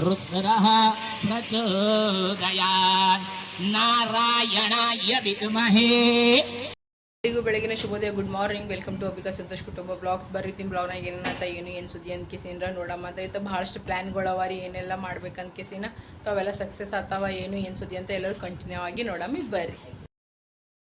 रुद्रः प्रचोदयात् नारायणाय विद्महे ಎಲ್ಲರಿಗೂ ಬೆಳಗಿನ ಶುಭೋದಯ good morning welcome to Abhika Santosh ಕುಟುಂಬ ಬ್ಲಾಗ್ಸ್ ಬರ್ರಿ ತಿನ್ ಬ್ಲಾಗ್ನಾಗ ಏನಂತ ಏನು ಏನು ಸುದ್ದಿ ಅಂತ ಕೇಸಿನ್ರ ನೋಡಮ್ಮ ಅದೈತೆ ಭಾಳಷ್ಟು ಪ್ಲ್ಯಾನ್ಗಳವ ರೀ ಏನೆಲ್ಲ ಮಾಡ್ಬೇಕಂತ ಕೇಸಿನ ತಾವೆಲ್ಲ ಸಕ್ಸಸ್ ಆತಾವ ಏನು ಏನು ಸುದ್ದಿ ಅಂತ ಎಲ್ಲರೂ ಕಂಟಿನ್ಯೂ ಆಗಿ ನೋಡಮ್ಮ ಬರ್ರಿ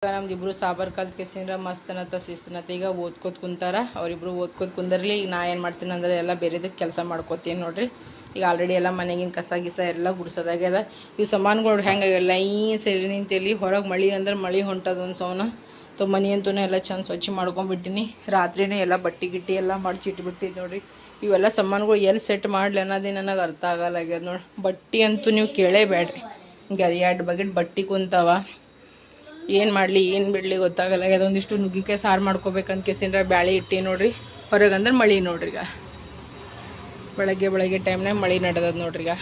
ಈಗ ನಮ್ದು ಇಬ್ರು ಸಾಬರ್ ಕಲ್ತ್ ಕೇಸಿನ್ರ ಮಸ್ತನತ್ತ ಶಿಸ್ತನತ್ತ ಈಗ ಓದ್ಕೋತ ಕುಂತಾರ ಅವ್ರಿಬ್ರು ಓದ್ಕೋತ ಕುಂದರ್ಲಿ ಈಗ ನಾ ಏನು ಮಾಡ್ತೀನಿ ಅಂದ್ರೆ ಎಲ್ಲ ಬೇರೆದಕ್ಕೆ ಕೆಲಸ ಮಾಡ್ಕೋತೀನಿ ನೋಡ್ರಿ ಈಗ ಆಲ್ರೆಡಿ ಎಲ್ಲ ಮನೆಗಿನ ಕಸ ಗಿಸ ಎಲ್ಲ ಗುಡ್ಸೋದಾಗ್ಯದ ಇವು ಸಾಮಾನುಗಳು ಹೆಂಗಾಗಲ್ಲ ಈ ಸರಿ ನಿಂತೇಳಿ ಹೊರಗೆ ಮಳೆ ಅಂದ್ರೆ ಮಳೆ ಹೊಂಟದ ಒಂದು ಸೌನ. ತೊ ಮನೆ ಅಂತೂ ಎಲ್ಲ ಚೆಂದ ಸ್ವಚ್ಛ ಮಾಡ್ಕೊಂಡ್ಬಿಟ್ಟಿನಿ ರಾತ್ರಿನೇ ಎಲ್ಲ ಬಟ್ಟೆ ಗಿಟ್ಟಿ ಎಲ್ಲ ಮಡ್ಚಿಟ್ಬಿಟ್ಟಿದ್ದು ನೋಡಿರಿ. ಇವೆಲ್ಲ ಸಾಮಾನುಗಳು ಎಲ್ಲಿ ಸೆಟ್ ಮಾಡಲಿ ಅನ್ನೋದೇ ನನಗೆ ಅರ್ಥ ಆಗಲ್ಲಾಗ್ಯದ ನೋಡಿ. ಬಟ್ಟೆ ಅಂತೂ ನೀವು ಕೇಳೇಬೇಡ್ರಿ ಹಿಂಗೆ ಎರಡು ಬಗೆಟ್ ಬಟ್ಟೆ ಕುಂತಾವ. ಏನು ಮಾಡಲಿ, ಏನು ಬಿಡಲಿ ಗೊತ್ತಾಗಲ್ಲ ಒಂದಿಷ್ಟು ನುಗ್ಗಿಕಾಯಿ ಸಾರು ಮಾಡ್ಕೋಬೇಕಂತ ಕೇಸಿನರ ಬ್ಯಾಳಿ ಇಟ್ಟಿ ನೋಡ್ರಿ. ಹೊರಗಂದ್ರೆ ಮಳೆ ನೋಡ್ರಿ ಈಗ. ಬೆಳಗ್ಗೆ ಬೆಳಗ್ಗೆ ಟೈಮ್ನಾಗ ಮಳೆ ನಡೆದದ ನೋಡ್ರಿ ಈಗ.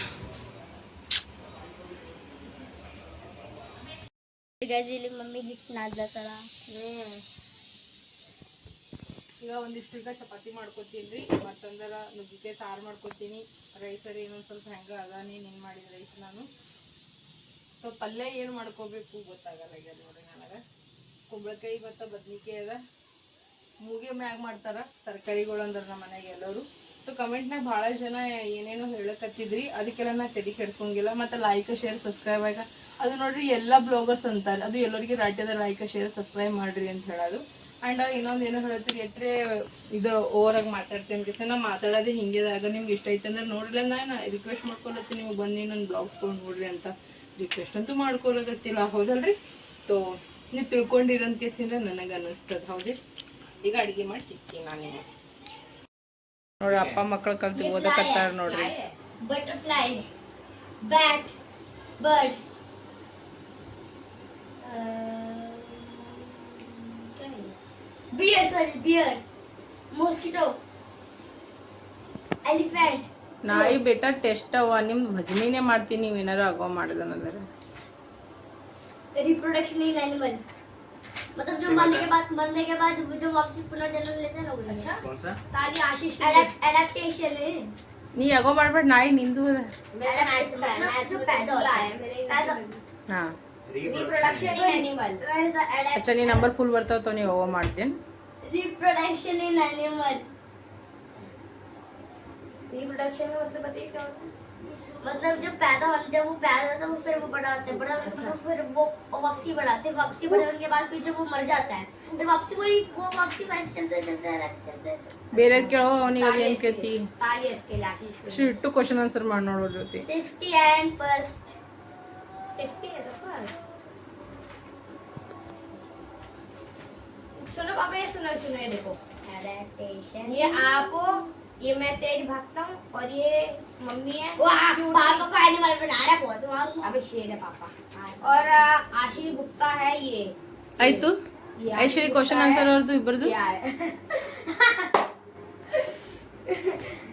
ಗಜಿಲಿ ಮಮ್ಮಿ ಹಿಟ್ಟು ನಾದ್ಲತ್ತಾಳ ಈಗ ಒಂದಿಷ್ಟು ಈಗ ಚಪಾತಿ ಮಾಡ್ಕೊತೀನಿ ರೀ ಮತ್ತೊಂದರ ನುಗ್ಗಿಕಾಯಿ ಸಾರು ಮಾಡ್ಕೊತೀನಿ. ರೈಸರಿ ಇನ್ನೊಂದು ಸ್ವಲ್ಪ ಹೆಂಗೆ ಅದ ನೀನು ಏನು ಮಾಡಿದ ರೈಸ್ ನಾನು. ಸೊ ಪಲ್ಯ ಏನು ಮಾಡ್ಕೋಬೇಕು ಗೊತ್ತಾಗಲ್ಲ ಈಗ ನೋಡ್ರಿ ನನಗೆ. ಕುಂಬಳಕಾಯಿ ಮತ್ತು ಬದ್ನಿಕಾಯಿ ಅದ. ಮೂಗೆ ಮ್ಯಾಗ ಮಾಡ್ತಾರ ತರಕಾರಿಗಳು ಅಂದ್ರೆ ನಮ್ಮ ಮನೆಗೆ ಎಲ್ಲರೂ. ಸೊ ಕಮೆಂಟ್ನಾಗ ಭಾಳ ಜನ ಏನೇನೋ ಹೇಳಕತ್ತಿದ್ರಿ, ಅದಕ್ಕೆಲ್ಲ ನಾ ತಲೆ ಕೆಡ್ಸ್ಕೊಂಗಿಲ್ಲ. ಮತ್ತು ಲೈಕ್ ಶೇರ್ ಸಬ್ಸ್ಕ್ರೈಬ್ ಆಗ ಅದು ನೋಡ್ರಿ ಎಲ್ಲ ಬ್ಲಾಗರ್ಸ್ ಅಂತಾರೆ. ಅದು ಎಲ್ಲರಿಗೆ ರಾಟ್ಯದ ಲೈಕ್ ಶೇರ್ ಸಬ್ಸ್ಕ್ರೈಬ್ ಮಾಡ್ರಿ ಅಂತ ಹೇಳೋದು. ಆ್ಯಂಡ್ ಇನ್ನೊಂದು ಏನೋ ಹೇಳ್ತೀರಿ ಎಟ್ರೆ ಇದು ಓವರಾಗಿ ಮಾತಾಡ್ತೀನಿ ಕೆಸ ನಾ ಮಾತಾಡೋದೇ ಹಿಂಗೆದಾಗ ನಿಮ್ಗೆ ಇಷ್ಟ ಐತೆ ಅಂದ್ರೆ ನೋಡ್ರಿ ನಾನು ರಿಕ್ವೆಸ್ಟ್ ಮಾಡ್ಕೊಳತ್ತೀನಿ ನಿಮ್ಗೆ ಬನ್ನಿ ನನ್ನ ಬ್ಲಾಗ್ಸ್ಕೊಂಡು ನೋಡ್ರಿ ಅಂತ ರಿಕ್ವೆಸ್ಟ್ ಅಂತೂ ಮಾಡ್ಕೊಳಗತ್ತಿಲ್ಲ ಹೌದಲ್ರಿ? ತೋ, ನೀವು ತಿಳ್ಕೊಂಡಿರಂತ ಕೇಸಿಂದ ನನಗೆ ಹೌದೇ ಹೌದಿ ಈಗ ಅಡುಗೆ ಮಾಡಿ ಸಿಕ್ತೀನಿ ನಾನು. ನೋಡ್ರಿ ಅಪ್ಪ ಮಕ್ಕಳು ಕಲ್ತು ಓದಕತ್ತಾರ ನೋಡ್ರಿ. Butterfly bat bird bear sorry bear mosquito elephant ನಾಯಿ ಬೇಟಾ ಟೆಸ್ಟ್ ಅವ. ನಿಮ್ದು ಭಜನೆನೇ ಮಾಡ್ತೀನಿ ನೀವೇನಾರು ಆಗೋ ಮಾಡಿದ ರಿಪ್ರೊಡಕ್ಷನ್ ಇಲ್ಲ ಅನಿಮಲ್ मतलब जो मरने के बाद मरने के बाद वो जो वापसी पुनर्जन्म लेते हैं ना वो अच्छा कौन सा ताली आशीष एडेप्टेशन है ನೀ ಯಾಗೋ ಮಾಡ್ಬೇಡ ನಾಯಿ ನಿಂದು ಅದ मेरा मैच का है मैच जो पैदा होता है पैदा ಹಾ रिप्रोडक्शन इन एनिमल ಅಚ್ಚಾ ನೀ ನಂಬರ್ ಫುಲ್ ಬರ್ತಾವ ತೋ ನೀವು ಯಾಗೋ ಮಾಡ್ತೀನಿ रिप्रोडक्शन इन एनिमल रिप्रोडक्शन का मतलब बताइए क्या होता है मतलब जब पैदा होने जब वो पैदा होता है वो फिर वो बड़ा होता है बड़ा होने के बाद फिर वो वापसी बढ़ाते हैं वापसी बड़े होने के बाद फिर जब वो मर जाता है फिर वापसी वही वो वापसी वैसे चलते चलते वैसे चलते ಬೇರೆ ಕೇಳೋ ಅವನಿಗೆ ಏನು ಕೇಳ್ತಿ ताली इसके लिए आशीष ಅಷ್ಟು ಇಟ್ಟು ಕ್ವಶನ್ ಆನ್ಸರ್ ಮಾಡಿ ನೋಡೋ ಜೊತೆ safety and first safety as a first सुनो पापा ये सुनो सुनो ये देखो ये आप ये मैं तेज भागता हूँ और ये मम्मी है वो पापा का एनिमल बना रहा बहुत अभी शेर है पापा। और आशीष गुप्ता है ये। आयतु ऐश्वर्य क्वेश्चन आंसर और तू इबर दू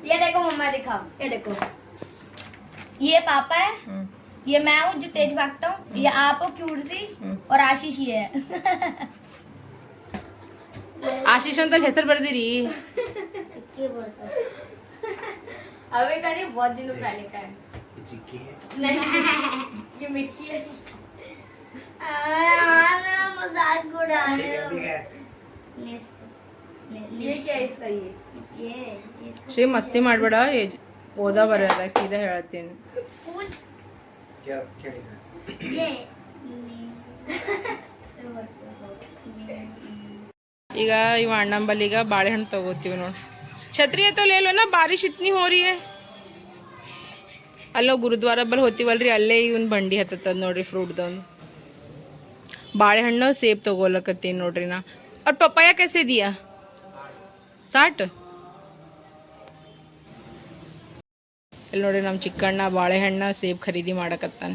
ये देखो मम्मा दिखाओ ये देखो। ये पापा है हम्म। ये मैं हूँ जो तेज भागता हूँ ये हम्म। आप हो क्यूट सी हम्म। और आशीष ये है। आशीष अंत हेसर बर्दी रही। ಹೆಸರು ಬರ್ದಿರಿ अबे का नहीं बहुत दिनों पहले का है ये चिक्की है नहीं ये मिट्टी है मजाक उड़ा ठीक है ठीक है ये क्या है इसका ये ये इसका ಶ್ರೀ ಮಸ್ತಿ ಮಾಡಬೇಡ ಓದಾ ಬರೋದಾಗ ಸೀದಾ ಹೇಳ್ತೀನಿ फूल क्या क्या लिखा है? ये ಈಗ ಇವ ಅಣ್ಣಂಬಲ್ಲಿಗ ಬಾಳೆಹಣ್ಣು ತಗೋತೀವಿ ನೋಡಿ ಛತ್ರಿ ಐತೋ ಲೇಲ್ವನ ಬಾರಿಶ್ ಇತ್ನಿ ಹೋರಿ ಅಲ್ಲೋ ಗುರುದ್ವಾರ ಬಲ್ಲಿ ಹೋತೀವಲ್ರಿ ಅಲ್ಲೇ ಇವನ್ ಬಂಡಿ ಹತ್ತದ ನೋಡ್ರಿ ಫ್ರೂಟ್ದೊಂದು ಬಾಳೆಹಣ್ಣು ಸೇಬ್ ತಗೋಲಕತ್ತೀನಿ ನೋಡ್ರಿ ನಾ ಅವ್ರ ಪಪ್ಪಾಯ कैसे दिया ಸಾಟ್ ಇಲ್ಲಿ ನೋಡ್ರಿ ನಮ್ಮ ಚಿಕ್ಕಣ್ಣ ಬಾಳೆಹಣ್ಣ ಸೇಬ್ ಖರೀದಿ ಮಾಡಕತ್ತಾನ